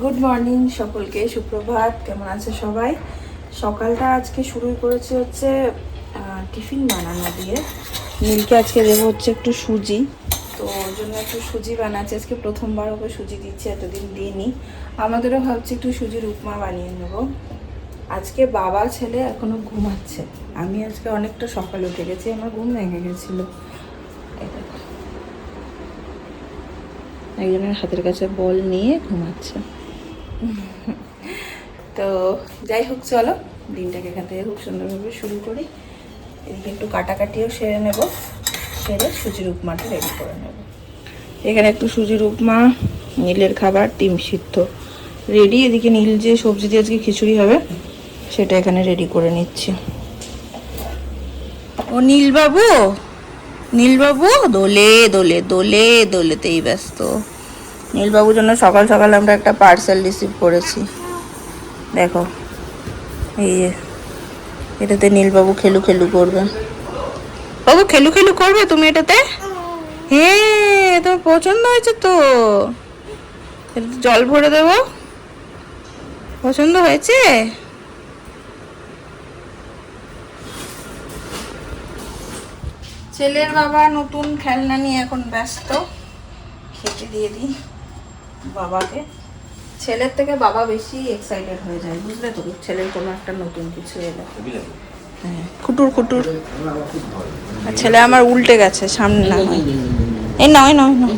Good morning সকলকে, সুপ্রভাত, কেমন আছে সবাই? সকালটা আজকে শুরু করেছে হচ্ছে টিফিন বানানো দিয়ে। নীলকে আজকে দেবো হচ্ছে একটু সুজি। তো ওর জন্য একটু সুজি বানাচ্ছি। আজকে প্রথমবার ওকে সুজি দিচ্ছি, এতদিন দিইনি। আমাদেরও ভাবছি একটু সুজির উপমা বানিয়ে নেব। আজকে বাবা ছেলে এখনও ঘুমাচ্ছে। আমি আজকে অনেকটা সকালে উঠে গেছি, আমার ঘুম ভেঙে গেছিল। একজনের হাতের কাছে বল নিয়ে ঘুমাচ্ছে। তো যাই হোক, চলো। দিনটাকে এখান থেকে খুব সুন্দরভাবে শুরু করি। এদিকে একটু কাটাকাটিও সেরে নেব। সেরে সুজির উপমাটা রেডি করে নেব। এখানে একটু সুজির উপমা, নীলের খাবার, ডিম সিদ্ধ। রেডি এদিকে নীল যে সবজি দিয়ে আজকে খিচুড়ি হবে, সেটা এখানে রেডি করে নিচ্ছি। ও নীলবাবু! নীলবাবু! দোলে দোলে দোলে, দোলেতেই ব্যস্ত। নীলবাবুর জন্য সকাল সকাল আমরা একটা পার্সেল রিসিভ করেছি। দেখো, এই যে, এটাতে নীলবাবু খেলু খেলু করবে। বাবু, খেলু খেলু করবে তুমি এটাতে? হ্যাঁ তোমার পছন্দ হয়েছে তো। জল ভরে দেবো। পছন্দ হয়েছে? ছেলের বাবা নতুন খেলনা নিয়ে এখন ব্যস্ত। খেতে দিয়ে দিই। বাবাকে। ছেলের থেকে বাবা বেশি এক্সাইটেড হয়ে যায়, বুঝলে তো? ছেলের কোনো একটা নতুন কিছু এলে। হ্যাঁ খুটুর খুটুর। ছেলে আমার উল্টে গেছে, সামনে না এই নয় নয় নয়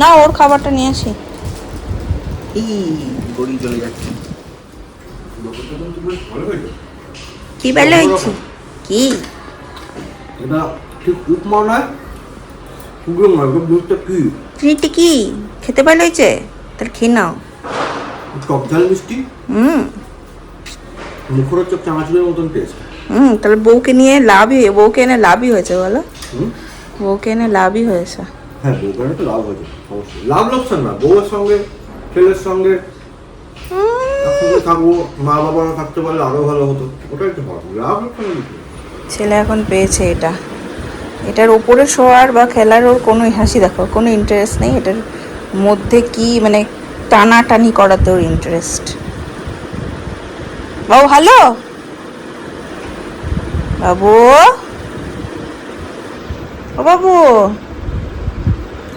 না, ওর খাবারটা নিয়ে আসি। এই কি বেলা হয়েছে? কি? ঠিক উপমা নয়? ওটা দুধটা কি? খেতে ভালো হয়েছে? তাহলে খেয়ে নাও। টক ঝাল মিষ্টি? হুম। মুখরোচক চানাচুরের মতন টেস্ট হুম তাহলে বউকে নিয়ে লাভই বউকে এনে লাভই হয়েছে বলো? বউকে এনে লাভই হয়েছে। হ্যাঁ বউকারে তো লাভ হয়েছে অবশ্যই। লাভ লোকসান না বউয়ের সঙ্গে ছেলের সঙ্গে থাকব মা বাবারা থাকতে পারলে আরও ভালো হতো। ওটাই তো ভালো লাভ লোকসান ছেলে এখন পেয়েছে এটা। এটার ওপরে শোয়ার বা খেলার ওর কোনো হাসি দেখো কোনো ইন্টারেস্ট নেই। এটার মধ্যে কি মানে টানাটানি করাতে ওর ইন্টারেস্ট বাবু হ্যালো বাবু? ও বাবু?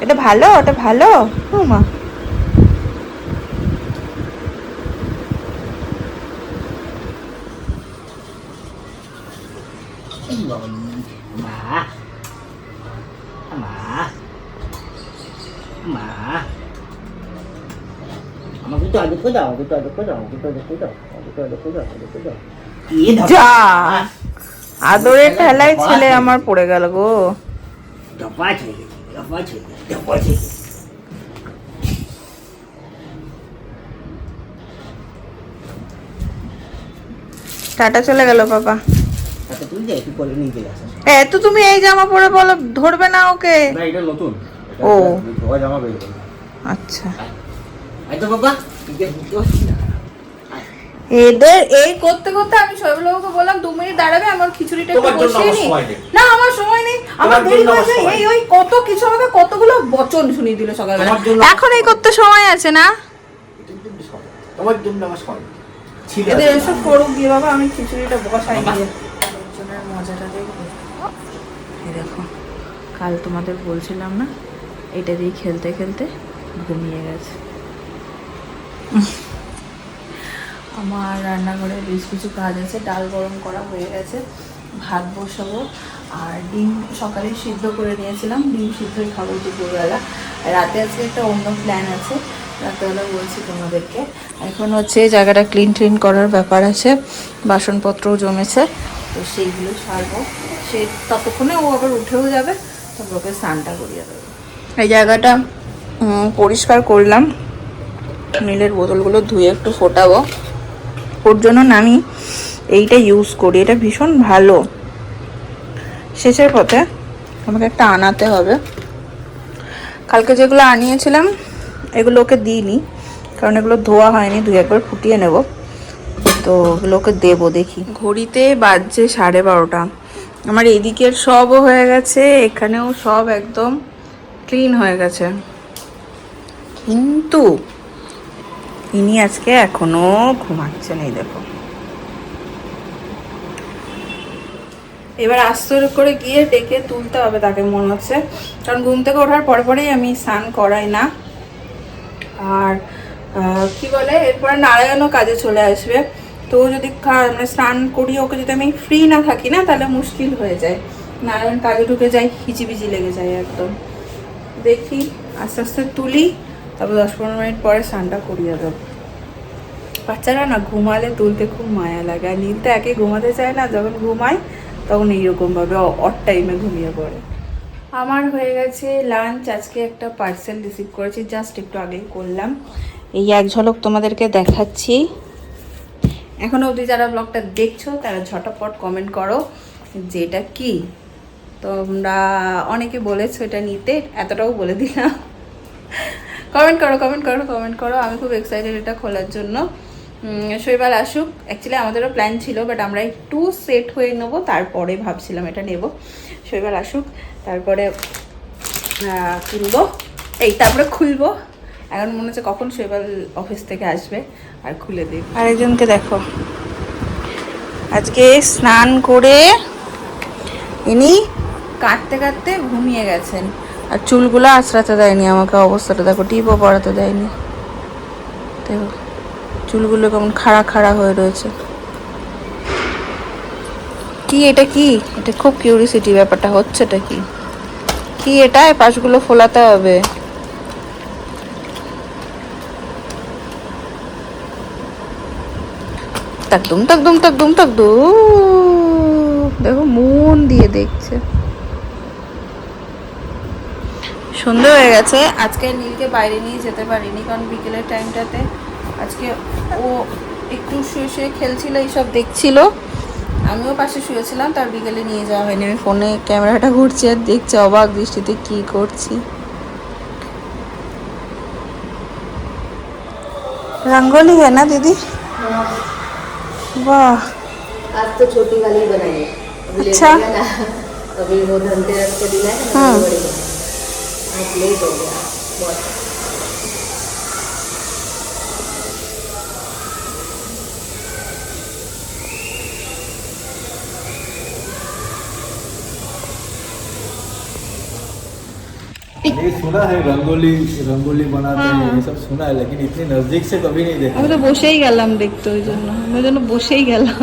এটা ভালো, ওটা ভালো? ও মা। মা মা মা আমাকে তো আগে দাও তো আগে দাও আমাকে তো আগে দাও আমাকে তো আগে দাও যা! আদরের ঠেলায় ছেলে আমার পড়ে গেল গো। দপা ছেলে দপা ছেলে দপা ছেলে টাটা চলে গেল বাবা। তাতে তুই যে একটু করে নিয়ে চলে আসা এত তুমি এই জামা পরে বলো ধরবে না ওকে? না এটা নতুন। ও। ধোয়া জামা বের আচ্ছা। এই তো বাবা এদের এই করতে করতে আমি শৈববাবুকে বললাম দু মিনিট দাঁড়াবে আমার খিচুড়িটা একটু বসিয়ে নি। না আমার সময় নেই। আমার দেরি হয়েছে এই ওই কত কিছু আমাকে কতগুলো বচন শুনিয়ে দিল সকালবেলা। এখন এই করতে সময় আছে না। তোমার জন্য আমার সময় এদের এসব করুক গিয়ে বাবা আমি খিচুড়িটা বসাই দিয়ে মজাটা কাল তোমাদের বলছিলাম না, এটা দিয়ে খেলতে খেলতে ঘুমিয়ে গেছে। আমার রান্নাঘরে বেশ কিছু কাজ আছে, ডাল গরম করা হয়ে গেছে, ভাত বসাবো, আর ডিম সকালে সিদ্ধ করে নিয়েছিলাম, ডিম সিদ্ধই খাব দুপুরবেলা। রাতে আজকে একটা অন্য প্ল্যান আছে রাতেবেলা বলছি তোমাদেরকে। এখন হচ্ছে জায়গাটা ক্লিন ট্রিন করার ব্যাপার আছে, বাসনপত্রও জমেছে, তো সেইগুলো সারবো। সে ততক্ষণে ও আবার উঠেও যাবে তারপর স্নানটা করিয়ে দেবো। এই জায়গাটা পরিষ্কার করলাম। নীলের বোতলগুলো ধুয়ে একটু ফোটাবো। ওর জন্য আমি এইটা ইউজ করি। এটা ভীষণ ভালো। শেষের পথে আমাকে একটা আনাতে হবে। কালকে যেগুলো আনিয়েছিলাম এগুলো ওকে দিইনি কারণ এগুলো ধোয়া হয়নি দুই একবার ফুটিয়ে নেব। তো ওগুলো ওকে দেবো দেখি। ঘড়িতে বাজছে সাড়ে বারোটা। আমার এদিকের সবও হয়ে গেছে, এখানেও সব একদম ক্লিন হয়ে গেছে। কিন্তু ইনি আজকে এখনও ঘুমাচ্ছেন এই দেখো। এবার আস্তে করে গিয়ে ডেকে তুলতে হবে তাকে মনে হচ্ছে। কারণ ঘুম থেকে ওঠার পরে পরেই আমি স্নান করাই না। আর কি বলে? এরপরে নারায়ণও কাজে চলে আসবে। তো যদি মানে স্নান করি ওকে যদি আমি ফ্রি না থাকি না, তাহলে মুশকিল হয়ে যায়। নারায়ণ কাজে ঢুকে যায় হিচিবিচি লেগে যায় একদম। দেখি, আস্তে আস্তে তুলি, তারপর দশ পনেরো মিনিট পরে স্নানটা করিয়ে দেবো। বাচ্চারা না ঘুমালে তুলতে খুব মায়া লাগে, আর নীল তো একে ঘুমাতে চায় না, যখন ঘুমায়, তখন এইরকমভাবে অট টাইমে ঘুমিয়ে পড়ে। আমার হয়ে গেছে লাঞ্চ আজকে একটা পার্সেল রিসিভ করেছি জাস্ট একটু আগেই করলাম। এই এক ঝলক তোমাদেরকে দেখাচ্ছি। এখনও অবধি যারা ব্লগটা দেখছ, তারা ঝটাপট কমেন্ট করো যে এটা কি? তোমরা অনেকে বলেছ এটা নিতে, এতটাও বলে দিলাম। কমেন্ট করো কমেন্ট করো কমেন্ট করো। আমি খুব এক্সাইটেড এটা খোলার জন্য। শৈবাল আসুক। অ্যাকচুয়ালি আমাদেরও প্ল্যান ছিল বাট আমরা একটু সেট হয়ে নেব, তারপরে ভাবছিলাম এটা নেব। শৈবাল আসুক, তারপরে কিনবো এই, তারপরে খুলবো। এখন মনে হচ্ছে কখন শৈবাল অফিস থেকে আসবে। আর খুলে দিই আরেকজনকে দেখো। আজকে স্নান করে ইনি কাটতে কাটতে ঘুমিয়ে গেছেন। আর চুলগুলো আঁচড়াতে দেয়নি আমাকে, অবস্থাটা দেখো, টিপও পড়াতে দেয়নি। দেখো চুলগুলো কেমন খাড়া খাড়া হয়ে রয়েছে। কি এটা কি? এটা খুব কিউরিসিটি ব্যাপারটা, হচ্ছেটা কি? কি এটা? পাশগুলো ফোলাতে হবে। তাক দুম তাক দুম তাক দুম তাক দেখো মন দিয়ে দেখছে। সন্ধে হয়ে গেছে। আজকে নীলকে বাইরে নিয়ে যেতে পারিনি, কারণ বিকেলের টাইমটাতে আজকে ও একটু শুয়ে শুয়ে খেলছিল, এইসব দেখছিল। আমিও পাশে শুয়েছিলাম, তার বিকেলে নিয়ে যাওয়া হয়নি। আমি ফোনে ক্যামেরাটা ঘুরছি আর দেখছি, অবাক দৃষ্টিতে কি করছি। রঙ্গোলি হ্যাঁ না দিদি? वाह। आज तो छोटी वाली बनाई अच्छा। अभी वो धनतेरस के दिन है हाँ। तो ले हो गया। बहुत सुना है रंगोली रंगोली बनाते हैं ये सब सुना है लेकिन इतनी नजदीक से कभी नहीं देखा আমি তো বসেই গেলাম দেখতে ওই জন্য আমি ওই জন্য বসেই গেলাম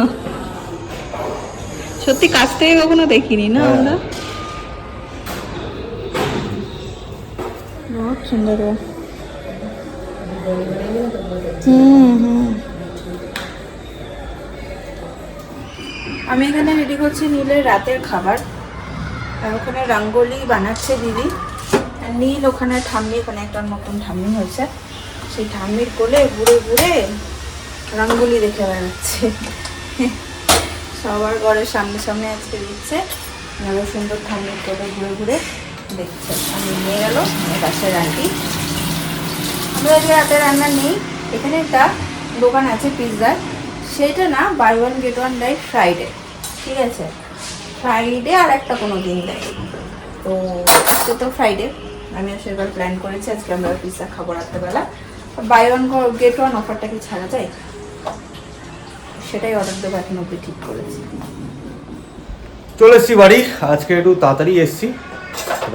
সত্যি কাছ থেকে কখনো দেখিনি না হ্যাঁ। আমরা বহুত সুন্দর है হুম হুম আমি এখানে রেডি করছি নীলের রাতের খাবার আর ওখানে রঙ্গোলি বানাচ্ছে দিদি নীল ওখানে ঠাম্মি ওখানে একটা নতুন ঠাম্মি হয়েছে। সেই ঠাম্মির কোলে ঘুরে ঘুরে রঙ্গোলি দেখে বেড়াচ্ছে। সবার ঘরের সামনে সামনে আজকে দিচ্ছে। আরও সুন্দর ঠাম্মির কোলে ঘুরে ঘুরে দেখছে। আমি নিয়ে গেল পাশে রাখি। আমরা আজকে রাতে রান্না নেই, এখানে একটা দোকান আছে পিৎজার। সেটা না বাই ওয়ান গেট ওয়ান দেয় ফ্রাইডে ঠিক আছে? ফ্রাইডে আর একটা কোনো দিন দেয় তো তো ফ্রাইডে আমি আসলে এবার প্ল্যান করেছি আজকে আমরা পিৎজা খাব রাত্রেবেলা। বাই ওয়ান গেট ওয়ান অফারটা কি ছাড়া যায়? সেটাই অর্ডার দেবো এখন অব্দি ঠিক করেছি। চলে এসছি বাড়ি আজকে একটু তাড়াতাড়ি এসছি।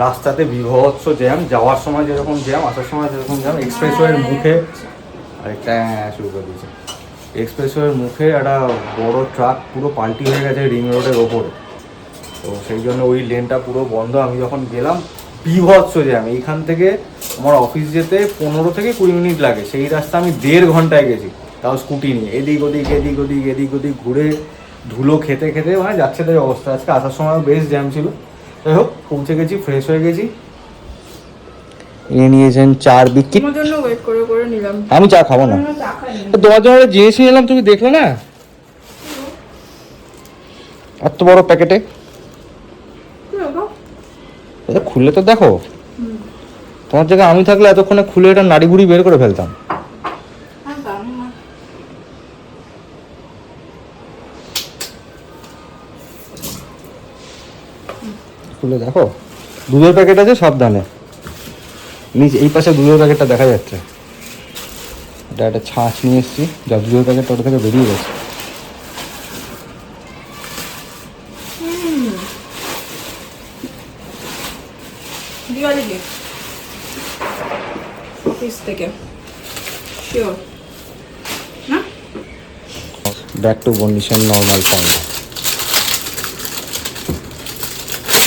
রাস্তাতে বিভৎস জ্যাম যাওয়ার সময় যেরকম জ্যাম আসার সময় যেরকম জ্যাম এক্সপ্রেসওয়ের মুখে আরেকটা শুরু করে দিয়েছে। এক্সপ্রেসওয়ের মুখে একটা বড় ট্রাক পুরো পাল্টি হয়ে গেছে রিং রোডের ওপরে। তো সেই জন্য ওই লেনটা পুরো বন্ধ। আমি যখন গেলাম বিভৎস জ্যাম এইখান থেকে আমার অফিস যেতে পনেরো থেকে কুড়ি মিনিট লাগে। সেই রাস্তা আমি দেড় ঘন্টায় গেছি। তাও স্কুটি নিয়ে। এদিক ওদিক এদিক ওদিক এদিক ওদিক ঘুরে ধুলো খেতে খেতে মানে যাচ্ছে তাই অবস্থা। আজকে আসার সময় বেশ জ্যাম ছিল। যাই হোক পৌঁছে গেছি ফ্রেশ হয়ে গেছি। এনে নিয়েছেন চার বিস্কিট তোমার জন্য করে করে নিলাম। আমি চা খাব না। তোমার জন্য জিনিস নিয়ে এলাম তুমি দেখলে না? এত বড় প্যাকেটে। এটা খুললে তো দেখো। তোমার জায়গায় আমি থাকলে এতক্ষণে খুলে এটা নাড়ি বুড়ি বের করে ফেলতাম। খুলে দেখো, দুধের প্যাকেট আছে সাবধানে। নিচে, এই পাশে দুধের প্যাকেটটা দেখা যাচ্ছে। এটা একটা ছাঁচ নিয়ে এসেছি, যা দুধের প্যাকেট ওটা থেকে বেরিয়ে গেছে দিওয়ালি গিফট অফিস থেকে শিওর না back to condition normal form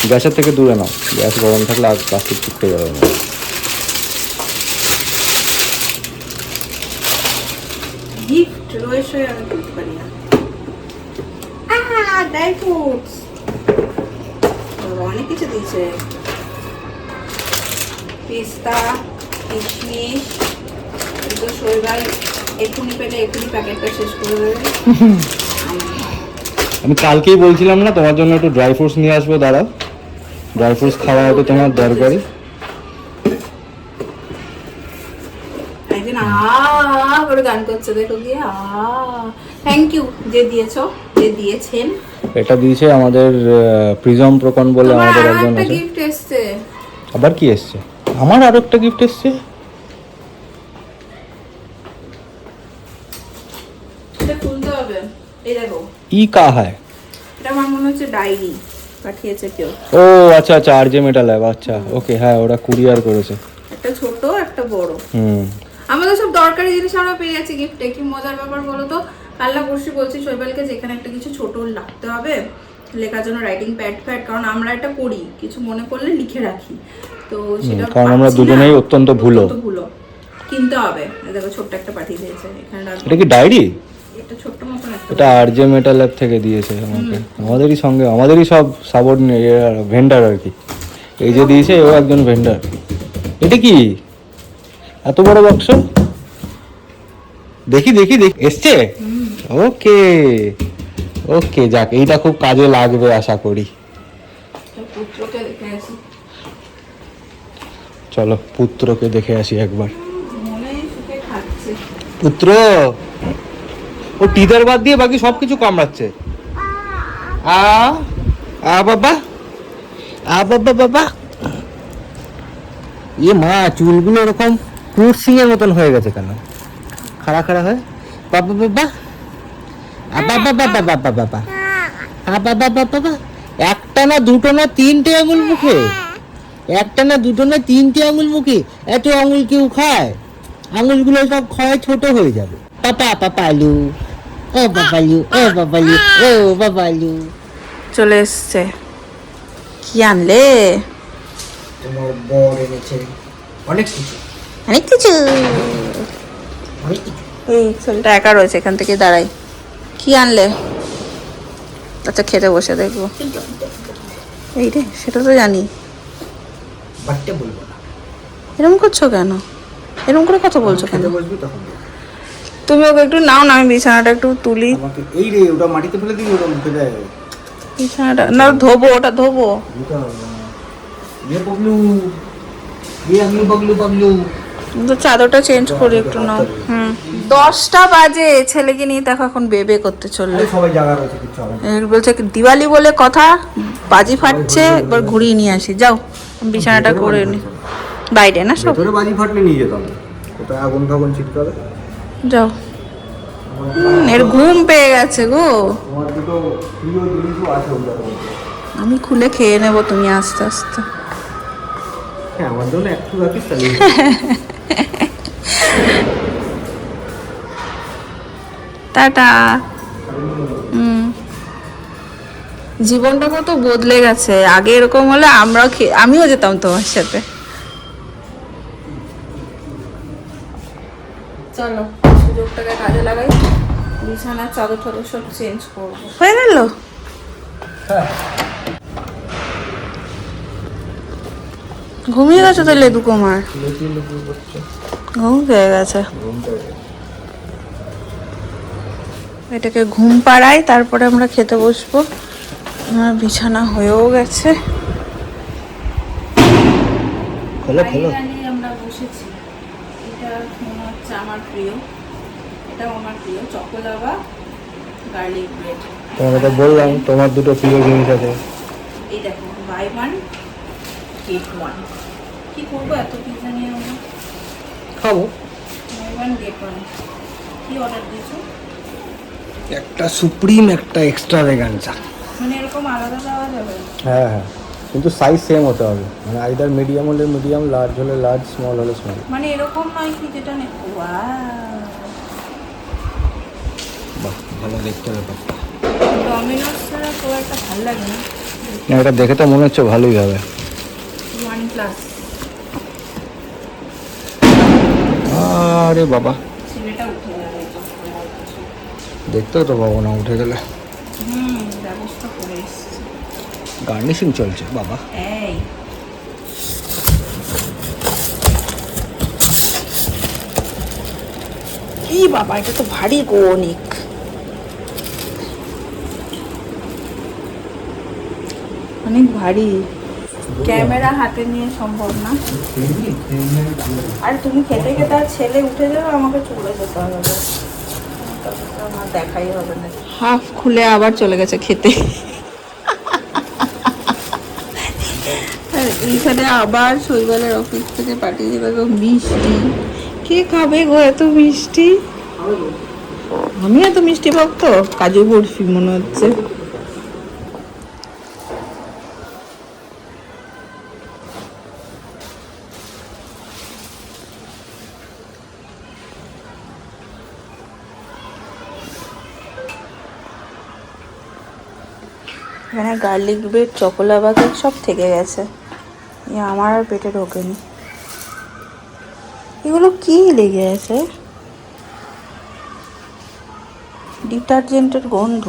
গ্যাসের থেকে দূরে নাও। গ্যাস গরম থাকলে আর প্লাস্টিক চিপকে যাবে না। গিফট রয়েছে আমি করতে পারি না। ড্রাই ফ্রুটস অনেক কিছু দিয়েছে। পিস্তা কিশমিশ তো শৈবাল এক্ষুনি পেলে এক্ষুনি প্যাকেটটা শেষ করে দেবে। আমি কালকেই বলছিলাম না তোমার জন্য একটু ড্রাই ফ্রুটস নিয়ে আসব দাঁড়া ড্রাই ফ্রুটস খাওয়া একটু তোমার দরকারি। গান করছে দেখো গিয়ে থ্যাংক ইউ যে দিয়েছ যে দিয়েছেন। এটা দিয়েছে আমাদের প্রিজম প্রকন বলে আমাদের একজন আছে। গিফট এসছে। আবার কি এসছে? আমার আরও একটা গিফট এসছে এটা খুলতে হবে এই দেখো ই কা হয় এটা আমার মনে হচ্ছে ডায়েরি পাঠিয়েছে কেউ। ও আচ্ছা আচ্ছা আর জে মেটাল ল্যাব আচ্ছা ওকে হ্যাঁ ওরা কুরিয়ার করেছে। একটা ছোট একটা বড়। হুম। আমাদের সব দরকারি জিনিস আমরা পেয়ে যাচ্ছি গিফটে কি মজার ব্যাপার বলো তো? কাল্লা পরশু বলছি শৈবালকে যেখানে একটা কিছু ছোট লাগতে হবে লেখার জন্য রাইটিং প্যাড ফ্যাড কারণ আমরা এটা করি কিছু মনে করলে লিখে রাখি। তো সেটা কারণ আমরা দুজনেই অত্যন্ত ভুলো। ভুলো। কিনতে হবে। দেখো ছোট্ট একটা পাঠিয়ে দিয়েছে এখানে এটা কি ডায়েরি এটা ছোট্ট একটা এটা আর জে মেটাল ল্যাব থেকে দিয়েছে আমাকে। আমাদেরই সঙ্গে আমাদেরই সব সাবর্ড ভেন্ডার আর কি। এই যে দিয়েছে ও একজন ভেন্ডার এটা কি? এত বড় বাক্স দেখি দেখি দেখি। এসছে? ওকে ওকে যাক এইটা খুব কাজে লাগবে আশা করি। চলো পুত্রকে দেখে আসি একবার। পুত্র! ও টিদার বাদ দিয়ে বাকি সব কিছু কামড়াচ্ছে। আ আ, বাবা আ, বাবা বাবা। মা, চুলগুলো এরকম মতন হয়ে গেছে কেন? খাড়া খাড়া হয় বাবা বাবা। বাবা বাবা বাবা বাবা। বাবা বাবা একটা না দুটো না তিনটে আঙুল মুখে। একটা না দুটো না তিনটে আঙুল মুখে। এত আঙুল কেউ খায়? আঙুলগুলো সব ক্ষয় ছোট হয়ে যাবে। পাপা পাপালু ও বাবালু ও বাবালু ও বাবালু চলে এসছে কি আনলে তোমার বর এনেছে অনেক কিছু অনেক কিছু অনেক কিছু এই ছেলেটা একা রয়েছে এখান থেকে দাঁড়াই কি আনলে আচ্ছা খেতে বসে দেখব এই রে সেটা তো জানি বাড়তে বলব না এরকম করছ কেন এরকম করে কথা বলছো কেন খেতে বসবি তখন বলব। তুমি ওকে একটু নাও না আমি বিছানাটা একটু তুলি। এই রে ওটা মাটিতে ফেলে দিবি ওটা মুখে দেয়। বিছানাটা না ধোবো ওটা ধোবো। ওটা তো চাদরটা চেঞ্জ করি একটু নাও। হুম। দশটা বাজে ছেলেকে নিয়ে দেখো এখন বেবে করতে চলল। বলছে দিওয়ালি বলে কথা বাজি ফাটছে একবার ঘুরিয়ে নিয়ে আসি। যাও বিছানাটা করে নি। বাইরে না সব? বাজি ফাটলে নিয়ে যেতাম। কোথায় আগুন ফাগুন ছিটকাবে। যাও। এর ঘুম পেয়ে গেছে গো। আমি খুলে খেয়ে নেব তুমি আস্তে আস্তে। হ্যাঁ আমার টাটা। হুম। জীবনটা কত বদলে গেছে। আগে এরকম হলে আমরাও খে- আমিও যেতাম তোমার সাথে। চলো। কাজে লাগাই। বিছানার চাদর টাদর সব চেঞ্জ করব। হয়ে গেল? ঘুমিয়ে গেছো তো লেদু কুমার? ঘুম পেয়ে গেছে। এটাকে ঘুম পাড়াই তারপরে আমরা খেতে বসবো। আমার বিছানা হয়েও গেছে। খোলো খোলো। আমরা বসেছি। এটা হচ্ছে আমার প্রিয়। এটা আমার প্রিয় চকোলাভা গার্লিক ব্রেড। তোমাকে তো বললাম তোমার দুটো প্রিয় জিনিস আছে। এই দেখো বাই ওয়ান গেট ওয়ান কি করব এত পিজা নিয়ে আমরা? খাব। আমি ওয়ান গেট ওয়ান কি অর্ডার দিয়েছ? একটা সুপ্রিম একটা এক্সট্রা ভেগানচা মানে এরকম আলাদা দেওয়া যাবে? হ্যাঁ হ্যাঁ। কিন্তু সাইজ সেম হতে হবে। মানে আইদার মিডিয়াম হলে মিডিয়াম লার্জ হলে লার্জ স্মল হলে স্মল মানে এরকম নয় কি যেটা নে ওয়াও বাহ ভালো দেখতে ব্যাপারটা ডমিনোস ছাড়া খুব একটা ভালো লাগে না। না এটা দেখে তো মনে হচ্ছে ভালোই হবে। ওয়ান প্লাস আরে বাবা। দেখতেও তো পাবো না উঠে গেলে। গার্নিশিং চলছে বাবা। এই। কি বাবা এটা তো ভারী গো অনেক। অনেক ভারী। ক্যামেরা হাতে নিয়ে সম্ভব না। আর তুমি খেতে খেতে আর ছেলে উঠে যাবে আমাকে চলে যেতে হবে। আমার দেখাই হবে না। হাফ খুলে আবার চলে গেছে খেতে। আর এইখানে আবার শৈবালের অফিস থেকে পাঠিয়ে দেবে গো মিষ্টি। কে খাবে গো এত মিষ্টি? আমি এত মিষ্টি ভক্ত? কাজু বরফি মনে হচ্ছে এখানে গার্লিক ব্রেড, চকোলা বাকেট সব থেকে গেছে। আমার আর পেটে ঢোকেনি। এগুলো কি লেগে আছে? ডিটারজেন্টের গন্ধ।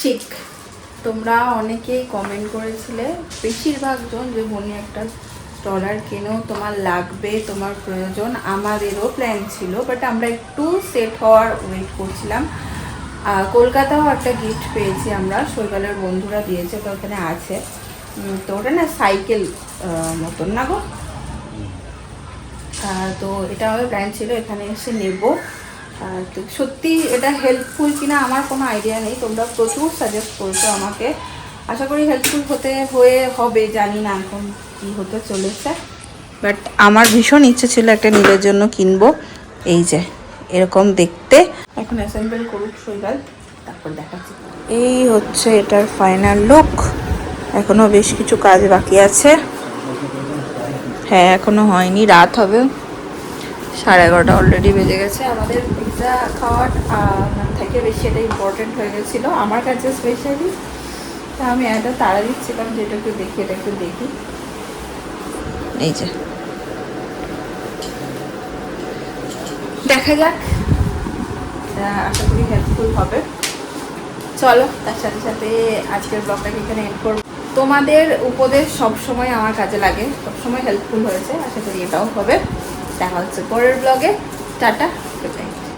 ঠিক। তোমরা অনেকেই কমেন্ট করেছিলে বেশিরভাগ জন যে বনি একটা স্টলার কেনো তোমার লাগবে তোমার প্রয়োজন আমাদেরও প্ল্যান ছিল বাট আমরা একটু সেট হওয়ার ওয়েট করছিলাম। কলকাতাও একটা গিফট পেয়েছি আমরা শৈবালের বন্ধুরা দিয়েছে তো ওখানে আছে। তো ওটা না সাইকেল মতন না গো? তো এটা আমাদের প্ল্যান ছিল এখানে এসে নেব। তো সত্যি এটা হেল্পফুল কিনা আমার কোনো আইডিয়া নেই। তোমরা প্রচুর সাজেস্ট করছ আমাকে। আশা করি হেল্পফুল হতে, হয়ে হবে, জানি না এখন কি হতে চলেছে। বাট আমার ভীষণ ইচ্ছে ছিল একটা নিজের জন্য কিনবো। এই যে, এরকম দেখতে। এখন অ্যাসেম্বল করুক শৈবাল, তারপর দেখাচ্ছি। এই হচ্ছে এটার ফাইনাল লুক এখনও বেশ কিছু কাজ বাকি আছে। হ্যাঁ এখনও হয়নি, রাত হবে। সাড়ে এগারোটা অলরেডি বেজে গেছে। আমাদের পিৎজা খাওয়ার থেকে বেশি এটা ইম্পর্টেন্ট হয়ে গেছিল। আমার কাছে স্পেশালি তা আমি এটা তাড়া দিচ্ছিলাম যে এটা একটু দেখি, এটা একটু দেখি। এই যে। দেখা যাক। আশা করি হেল্পফুল হবে। চলো, তার সাথে সাথে আজকের ব্লগটাকে এখানে এন্ড করব? তোমাদের উপদেশ সবসময় আমার কাজে লাগে। সবসময় হেল্পফুল হয়েছে। আশা করি এটাও হবে। দেখা হচ্ছে। পরের ব্লগে টাটা।